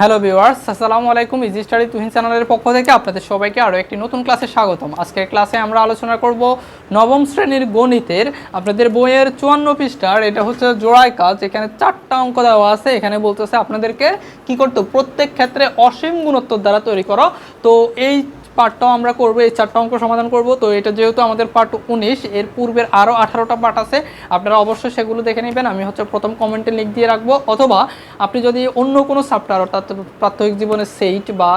Hello viewers আসসালামু আলাইকুম easy study Tuhin চ্যানেলের পক্ষ থেকে আপনাদের সবাইকে আরও একটি নতুন ক্লাসে স্বাগতম। আজকের ক্লাসে আমরা আলোচনা করব নবম শ্রেণির গণিতের। আপনাদের বইয়ের চুয়ান্ন পৃষ্ঠার, এটা হচ্ছে জোড়ায় কাজ, এখানে চারটা অঙ্ক দেওয়া আছে। এখানে বলতেছে আপনাদেরকে কি করতো প্রত্যেক ক্ষেত্রে অসীম গুণোত্তর দ্বারা তৈরি করো। তো এই পার্টটাও আমরা করব, এই চারটা অঙ্ক সমাধান করব। তো এটা যেহেতু আমাদের পার্ট উনিশ, এর পূর্বের আরও আঠারোটা পার্ট আছে, আপনারা অবশ্যই সেগুলো দেখে নেবেন। আমি হচ্ছে প্রথম কমেন্টে লিঙ্ক দিয়ে রাখব। অথবা আপনি যদি অন্য কোনো চ্যাপ্টার, অর্থাৎ প্রাত্যহিক জীবনের সেইট বা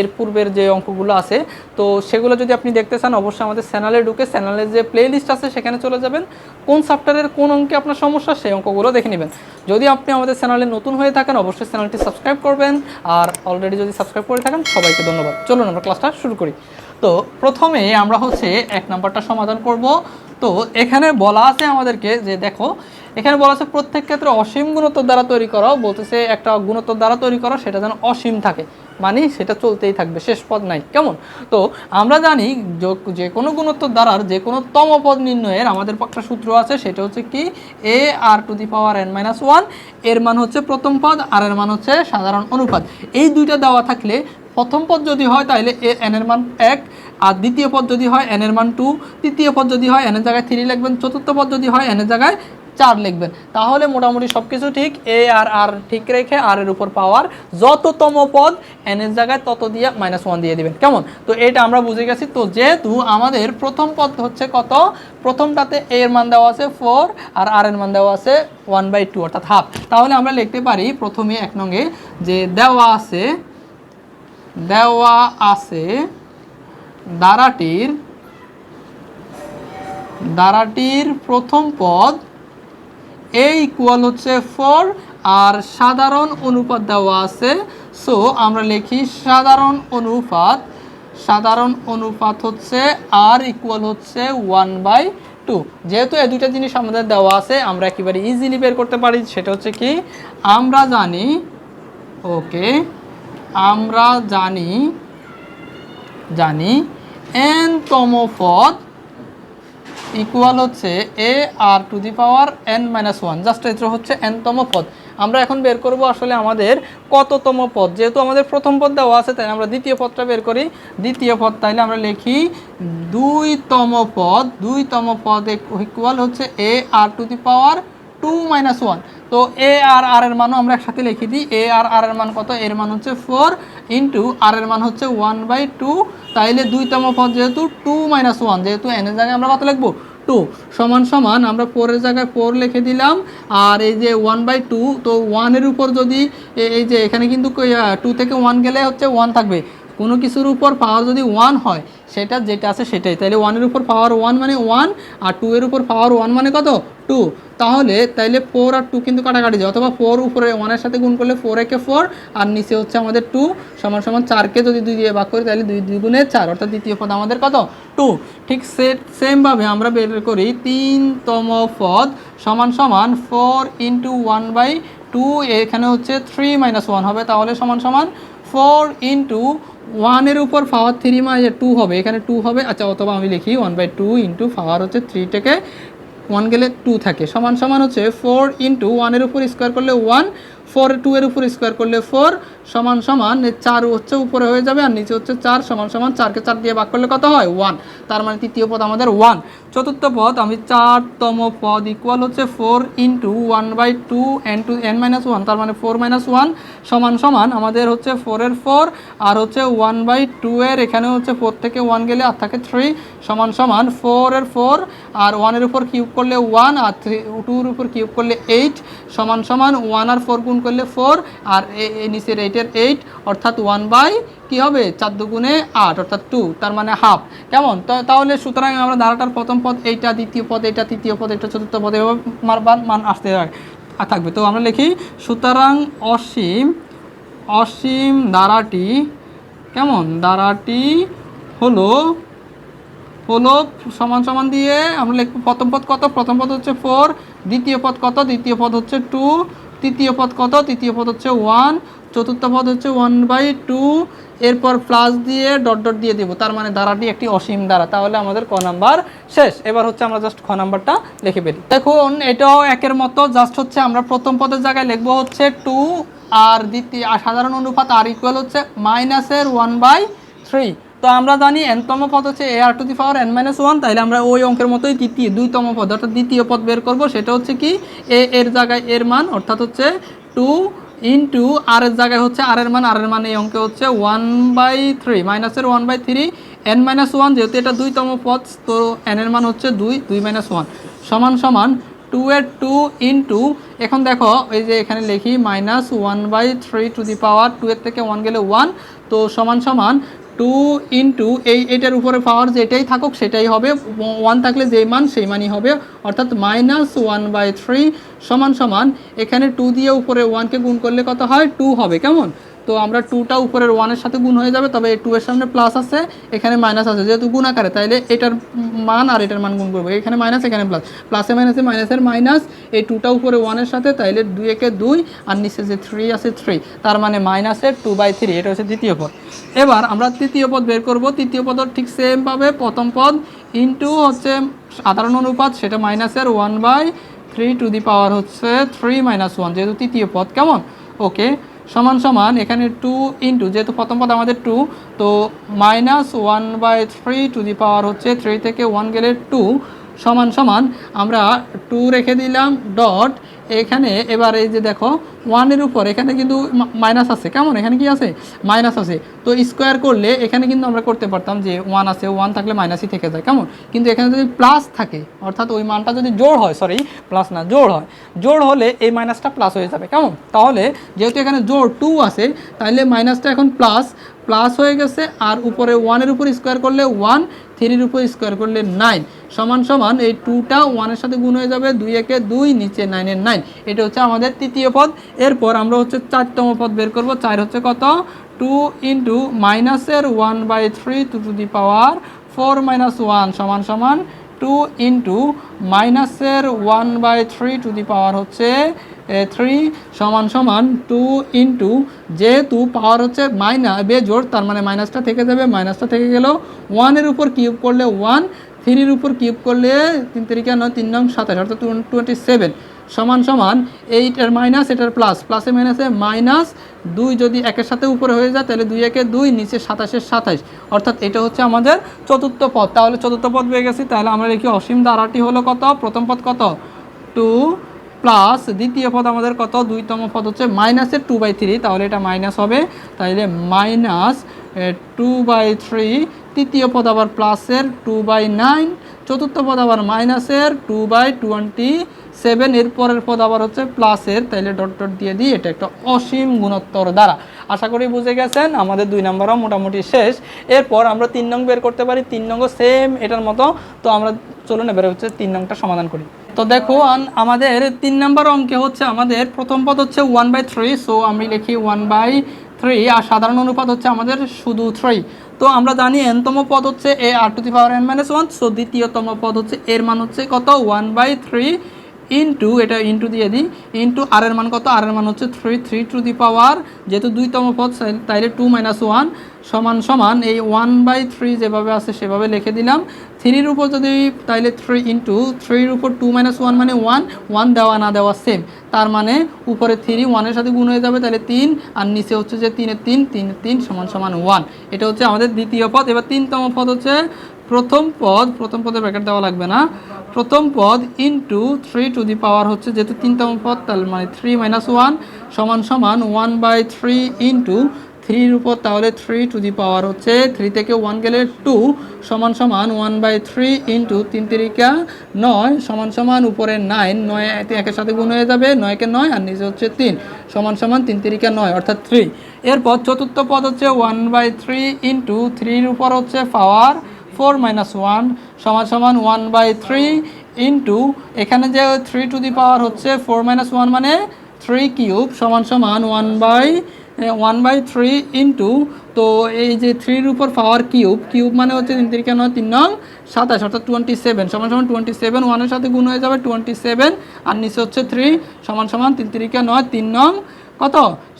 এর পূর্বের যে অঙ্কগুলো আছে, তো সেগুলো যদি আপনি দেখতে চান, অবশ্যই আমাদের চ্যানেলে ঢুকে চ্যানেলের যে প্লে লিস্ট আছে, সেখানে চলে যাবেন। কোন চ্যাপ্টারের কোন অঙ্কে আপনার সমস্যা, সেই অঙ্কগুলো দেখে নেবেন। যদি আপনি আমাদের চ্যানেলে নতুন হয়ে থাকেন, অবশ্যই চ্যানেলটি সাবস্ক্রাইব করবেন। আর অলরেডি যদি সাবস্ক্রাইব করে থাকেন, সবাইকে ধন্যবাদ। চলুন আমরা ক্লাসটা শুরু করি। তো প্রথমে আমরা হচ্ছে এক নাম্বারটা সমাধান করব। তো এখানে বলা আছে আমাদেরকে যে দেখো, এখানে বলা আছে প্রত্যেক ক্ষেত্রে অসীম গুণোত্তর দ্বারা তৈরি করো, বলতেছে একটা গুণোত্তর দ্বারা তৈরি করো, সেটা যেন অসীম থাকে। মানে সেটা চলতেই থাকবে, শেষ পদ নাই। কেমন? তো আমরা জানি য- কোনো গুণোত্তর দ্বারার যে কোনো তম পদ নির্ণয়ের আমাদের একটা সূত্র আছে, সেটা হচ্ছে কি? A r to the power n minus ওয়ানের মান হচ্ছে প্রথম পদ, আর এর মান হচ্ছে সাধারণ অনুপাত। এই দুইটা দেওয়া থাকলে প্রথম পদ যদি হয়, তাহলে এ এন এর মান এক। আর দ্বিতীয় পদ যদি হয় এন এর মান টু তৃতীয় পদ যদি হয় এন এর জায়গায় থ্রি লিখবেন। চতুর্থ পদ যদি হয় এন এর জায়গায় চার লিখবেন। তাহলে মোটামুটি সব কিছু ঠিক। এ আর আর ঠিক রেখে আর এর উপর পাওয়ার যততম পদ এন এর জায়গায় তত দিয়ে মাইনাস ওয়ান দিয়ে দিবেন। কেমন? তো এটা আমরা বুঝে গেছি। তো যেহেতু আমাদের প্রথম পদ হচ্ছে কত? প্রথমটাতে এ এর মান দেওয়া আছে ফোর আর আর এর মান দেওয়া আছে ওয়ান বাই টু অর্থাৎ হাফ তাহলে আমরা লিখতে পারি প্রথমে এক নঙ্গে যে দেওয়া আছে দেওয়া আছে দ্বারাটির দ্বারাটির প্রথম পদ এ ইকুয়াল হচ্ছে ফোর, আর সাধারণ অনুপাত দেওয়া আছে। সো আমরা লিখি সাধারণ অনুপাত সাধারণ অনুপাত হচ্ছে আর ইকুয়াল হচ্ছে ওয়ান বাই টু যেহেতু এই দুইটা জিনিস আমাদের দেওয়া আছে, আমরা একেবারে ইজিলি বের করতে পারি। সেটা হচ্ছে কি, আমরা জানি ওকে আমরা জানি জানি এন তম পদ ইকুয়াল হচ্ছে a r to the power n minus one just এটা হচ্ছে এনতম পদ। আমরা এখন বের করব আসলে আমাদের কততম পদ। যেহেতু আমাদের প্রথম পদ দেওয়া আছে, তাই আমরা দ্বিতীয় পদটা বের করি। দ্বিতীয় পদ তাইলে আমরা লিখি দুইতম পদ। দুইতম পদ ইকুয়াল হচ্ছে a r to the power two minus one তো এ আর আর এর মানও আমরা একসাথে লিখে দিই। এ আর আর এর মান কত? এর মান হচ্ছে ফোর ইন্টু আর এর মান হচ্ছে ওয়ান বাই টু তাইলে দুইতম পদ যেহেতু টু মাইনাস ওয়ান যেহেতু এনের জায়গায় আমরা কত লিখব? টু সমান সমান আমরা ফোরের জায়গায় ফোর লিখে দিলাম। আর এই যে ওয়ান বাই টু তো ওয়ানের উপর যদি এই যে এখানে কিন্তু টু থেকে ওয়ান গেলে হচ্ছে ওয়ান থাকবে। কোনো কিছুর উপর পাওয়ার যদি ওয়ান হয়, সেটা যেটা আছে সেটাই। তাহলে ওয়ানের উপর পাওয়ার ওয়ান মানে ওয়ান আর টু এর উপর পাওয়ার ওয়ান মানে কত? টু তাহলে তাইলে ফোর আর টু কিন্তু কাটাকাটি যায়। অথবা ফোর উপরে ওয়ানের সাথে গুণ করলে ফোর একে ফোর আর নিচে হচ্ছে আমাদের টু সমান সমান চারকে যদি দুই দিয়ে ভাগ করি তাহলে দুই দুই গুণে চার। অর্থাৎ দ্বিতীয় পদ আমাদের কত? টু ঠিক সে সেমভাবে আমরা বের করি তিনতম পদ সমান সমান four into one by two এখানে হচ্ছে থ্রি মাইনাস ওয়ান হবে। তাহলে সমান সমান ফোর ইন্টু ওয়ানের উপর পাওয়ার থ্রি মানে টু হবে। এখানে টু হবে। আচ্ছা অথবা আমি লিখি one by two into power হচ্ছে থ্রি থেকে ওয়ান গেলে টু থাকে। সমান সমান হচ্ছে ফোর ইন্টু ওয়ানের উপর স্কোয়ার করলে ওয়ান ফোর টু এর উপর স্কোয়ার করলে ফোর সমান সমান চার হচ্ছে উপরে হয়ে যাবে আর নিচে হচ্ছে চার সমান সমান চারকে চার দিয়ে ভাগ করলে কত হয়? ওয়ান তার মানে তৃতীয় পদ আমাদের ওয়ান চতুর্থ পদ আমি চারতম পদ ইকুয়াল হচ্ছে four into one by two n to n minus one তার মানে ফোর মাইনাস ওয়ান সমান সমান আমাদের হচ্ছে ফোরের ফোর আর হচ্ছে ওয়ান বাই টু এর এখানে হচ্ছে ফোর থেকে ওয়ান গেলে আর থাকে থ্রি সমান সমান ফোরের ফোর আর ওয়ানের উপর কিউব করলে ওয়ান আর থ্রি টুর উপর কিউব করলে এইট সমান সমান ওয়ান আর ফোর গুণ করলে ফোর আর নিচের এইটের এইট অর্থাৎ ওয়ান বাই কী হবে? চার দুগুণে আট, অর্থাৎ টু তার মানে হাফ কেমন? তাহলে সুতরাং আমরা ধারাটার প্রথম পদ এইটা, দ্বিতীয় পদ এইটা, তৃতীয় পদ এটা চতুর্থ পদ এভাবে মারবার মান আসতে থাকবে। তো আমরা লিখি, সুতরাং অসীম অসীম ধারাটি কেমন? ধারাটি হলো হলো সমান সমান দিয়ে আমরা লিখব প্রথম পদ কত? প্রথম পদ হচ্ছে ফোর দ্বিতীয় পদ কত? দ্বিতীয় পদ হচ্ছে টু তৃতীয় পদ কত? তৃতীয় পদ হচ্ছে ওয়ান চতুর্থ পদ হচ্ছে ওয়ান বাই টু এরপর প্লাস দিয়ে ডট ডট দিয়ে দেবো। তার মানে ধারাটি একটি অসীম ধারা। তাহলে আমাদের ক নাম্বার শেষ। এবার হচ্ছে আমরা জাস্ট খ নাম্বারটা লিখে ফেলি। দেখুন, এটাও একের মতো। জাস্ট হচ্ছে আমরা প্রথম পদের জায়গায় লিখব হচ্ছে টু আর দ্বিতীয়, আর সাধারণ অনুপাত আর ইকুয়াল হচ্ছে মাইনাসের ওয়ান বাই থ্রি তো আমরা জানি এনতম পদ হচ্ছে a r to the power n minus one তাহলে আমরা ওই অঙ্কের মতোই তৃতীয় দুইতম পদ, অর্থাৎ দ্বিতীয় পদ বের করব। সেটা হচ্ছে কি এ এর জায়গায় এর মান, অর্থাৎ হচ্ছে টু ইন্টু আর এর জায়গায় হচ্ছে আর এর মান আর এর মান এই অঙ্কে হচ্ছে ওয়ান বাই থ্রি মাইনাসের one by three n minus one যেহেতু এটা দুইতম পথ তো এন এর মান হচ্ছে দুই দুই মাইনাস ওয়ান সমান সমান টু এর টু ইন্টু এখন দেখো, এই যে এখানে লিখি minus one by three to the power two এর থেকে ওয়ান গেলে ওয়ান তো সমান সমান টু ইন্টু এই এটার উপরে পাওয়ার যেটাই থাকুক, সেটাই হবে। ওয়ান থাকলে যেই মান, সেই মানই হবে। অর্থাৎ মাইনাস ওয়ান বাই থ্রি সমান সমান, এখানে টু দিয়ে উপরে ওয়ানকে গুণ করলে কত হয়? টু হবে। কেমন? তো আমরা টুটা উপরের ওয়ানের সাথে গুণ হয়ে যাবে, তবে টু এর সামনে প্লাস আছে, এখানে মাইনাস আছে। যেহেতু গুণ আকারে, তাইলে এটার মান আর এটার মান গুণ করব। এখানে মাইনাস এখানে প্লাস প্লাসে মাইনাসে মাইনাসের মাইনাস এই টুটা উপরে ওয়ানের সাথে, তাইলে দুই একে দুই, আর নিচে যে থ্রি আছে থ্রি তার মানে মাইনাসের টু বাই থ্রি এটা হচ্ছে দ্বিতীয় পদ। এবার আমরা তৃতীয় পদ বের করব। তৃতীয় পদ ঠিক সেম পাবে। প্রথম পদ ইন্টু হচ্ছে সাধারণ অনুপাত, সেটা মাইনাসের one by three to the power হচ্ছে থ্রি মাইনাস ওয়ান যেহেতু তৃতীয় পদ। কেমন? ওকে সমান সমান এখানে টু ইন্টু যেহেতু প্রথম পদ আমাদের টু তো minus one by three to the power হচ্ছে থ্রি থেকে ওয়ান গেলে টু সমান সমান আমরা টু রেখে দিলাম ডট এখানে এবার এই যে দেখো ওয়ানের উপর, এখানে কিন্তু মাইনাস আছে। কেমন? এখানে কি আছে? মাইনাস আছে। তো স্কোয়ার করলে এখানে কিন্তু আমরা করতে পারতাম যে ওয়ান আছে ওয়ান থাকলে মাইনাসই থেকে যায়। কেমন? কিন্তু এখানে যদি প্লাস থাকে, অর্থাৎ ওই মানটা যদি জোড় হয় সরি প্লাস না, জোড় হয়, জোড় হলে এই মাইনাসটা প্লাস হয়ে যাবে। কেমন? তাহলে যেহেতু এখানে জোড় টু আছে তাহলে মাইনাসটা এখন প্লাস প্লাস হয়ে গেছে, আর উপরে ওয়ানের উপর স্কোয়ার করলে ওয়ান থ্রির উপর স্কোয়ার করলে নাইন সমান সমান এই টুটা ওয়ানের সাথে গুণ হয়ে যাবে দুই একে দুই, নিচে নাইনের নাইন এটা হচ্ছে আমাদের তৃতীয় পদ। এরপর আমরা হচ্ছে চারতম পদ বের করব। চার হচ্ছে কত? টু ইন্টু মাইনাসের one by three to to the power four minus one সমান সমান টু ইন্টু মাইনাসের one by three to the power হচ্ছে থ্রি সমান সমান টু ইন্টু যেহেতু পাওয়ার হচ্ছে মাইনাস বেজোড় তার মানে মাইনাসটা থেকে যাবে, মাইনাসটা থেকে গেল। ওয়ানের উপর কিউব করলে ওয়ান, থ্রির উপর কিউব করলে তিন তারিখে নয়, তিন নং সাতাশ, অর্থাৎ টোয়েন্টি সেভেন সমান সমান এইটার মাইনাস এটার প্লাস প্লাসে মাইনাসে মাইনাস দুই যদি একের সাথে উপরে হয়ে যায়, তাহলে দুই একে দুই, নিচে সাতাশের সাতাশ। অর্থাৎ এটা হচ্ছে আমাদের চতুর্থ পদ। তাহলে চতুর্থ পদ পেয়ে গেছি। তাহলে আমরা দেখি অসীম দ্বারাটি হলো কত? প্রথম পদ কত? টু প্লাস দ্বিতীয় পদ আমাদের কত? দুইতম পদ হচ্ছে মাইনাসের টু বাই থ্রি তাহলে এটা মাইনাস হবে। তাহলে মাইনাস টু বাই থ্রি তৃতীয় পদ আবার প্লাসের টু বাই নাইন চতুর্থ পদ আবার মাইনাসের টু বাই টোয়েন্টি সেভেন এর পরের পদ আবার হচ্ছে প্লাসের তাইলে ডট ডট দিয়ে দিই এটা একটা অসীম গুণোত্তর দ্বারা। আশা করি বুঝে গেছেন, আমাদের দুই নম্বরও মোটামুটি শেষ। এরপর আমরা তিন নং বের করতে পারি, তিন নং সেম এটার মতো। তো আমরা চলুন এবারে হচ্ছে তিন নংটা সমাধান করি। তো দেখো আমাদের তিন নম্বর অঙ্কে হচ্ছে আমাদের প্রথম পদ হচ্ছে ওয়ান বাই থ্রি সো আমি লিখি ওয়ান বাই থ্রি আর সাধারণ অনুপাত হচ্ছে আমাদের শুধু থ্রি তো আমরা জানি এনতম পদ হচ্ছে a r to the power n minus one so দ্বিতীয়তম পদ হচ্ছে এর মান হচ্ছে কত? ওয়ান বাই থ্রি ইন্টু এটা ইন্টু দিয়ে দিই ইন্টু আর এর মান কত? আর এর মান হচ্ছে three three to the power যেহেতু দুইতম পদ, তাই- তাইলে টু মাইনাস ওয়ান সমান সমান এই ওয়ান বাই থ্রি যেভাবে আছে সেভাবে লিখে দিলাম। থ্রির উপর যদি তাইলে থ্রি ইন্টু থ্রির উপর টু মাইনাস ওয়ান মানে ওয়ান ওয়ান দেওয়া না দেওয়া সেম তার মানে উপরে থ্রি ওয়ানের সাথে গুণ হয়ে যাবে তাহলে তিন, আর নিচে হচ্ছে যে তিনের তিন তিন তিন সমান সমান ওয়ান এটা হচ্ছে আমাদের দ্বিতীয় পদ। এবার তিনতম পদ হচ্ছে প্রথম পদ। প্রথম পদে ব্র্যাকেট দেওয়া লাগবে না। প্রথম পদ into three to the power হচ্ছে যেহেতু তিনতম পদ তাহলে মানে থ্রি মাইনাস ওয়ান সমান সমান ওয়ান বাই থ্রি ইন্টু থ্রির উপর, তাহলে থ্রি টু দি পাওয়ার হচ্ছে থ্রি থেকে ওয়ান গেলে টু সমান সমান ওয়ান বাই থ্রি ইন্টু তিন তিরিকা নয় সমান সমান উপরে নাইন, নয় একের সাথে গুণ হয়ে যাবে, নয়কে নয় আর নিচে হচ্ছে তিন সমান সমান তিন তিরিকা নয়, অর্থাৎ থ্রি। এরপর চতুর্থ পদ হচ্ছে ওয়ান বাই থ্রি ইন্টু থ্রির উপর হচ্ছে পাওয়ার ফোর মাইনাস ওয়ান সমান সমান ওয়ান বাই থ্রি ইন্টু, এখানে যে থ্রি টু দি পাওয়ার হচ্ছে ফোর মাইনাস ওয়ান মানে থ্রি কিউব সমান সমান one by one by three into তো এই যে থ্রির উপর পাওয়ার কিউব কিউব মানে হচ্ছে তিন তিরিকা নয়, তিন নং, সাতাশ, অর্থাৎ টোয়েন্টি সেভেন সমান সমান টোয়েন্টি সেভেন ওয়ানের সাথে গুণ হয়ে যাবে টোয়েন্টি সেভেন আর নিচে হচ্ছে থ্রি সমান সমান তিন তিরিকা নয়, তিন নং, কত?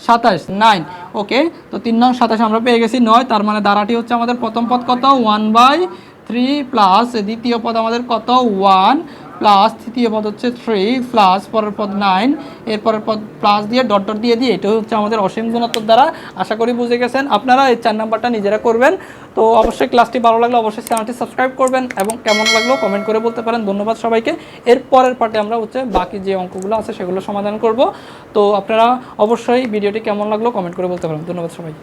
সাতাশ নাইন ওকে তো তিন নং, সাতাশ আমরা পেয়ে গেছি নয়, তার মানে দ্বারাটি হচ্ছে আমাদের প্রথম পদ কত? ওয়ান বাই থ্রি প্লাস দ্বিতীয় পদ আমাদের কত? ওয়ান প্লাস তৃতীয় পদ হচ্ছে থ্রি প্লাস পরের পদ নাইন এরপরের পদ প্লাস দিয়ে ডট ডট দিয়ে দিয়ে, এটা হচ্ছে আমাদের অসীম গুণাত্মক দ্বারা আশা করি বুঝে গেছেন। আপনারা এই চার নাম্বারটা নিজেরা করবেন। তো অবশ্যই ক্লাসটি ভালো লাগলে অবশ্যই চ্যানেলটি সাবস্ক্রাইব করবেন এবং কেমন লাগল কমেন্ট করে বলতে পারেন। ধন্যবাদ সবাইকে। এর পরের পার্টে আমরা হচ্ছে বাকি যে অঙ্কগুলো আছে সেগুলো সমাধান করব। তো আপনারা অবশ্যই ভিডিওটি কেমন লাগল কমেন্ট করে বলতে পারেন। ধন্যবাদ সবাই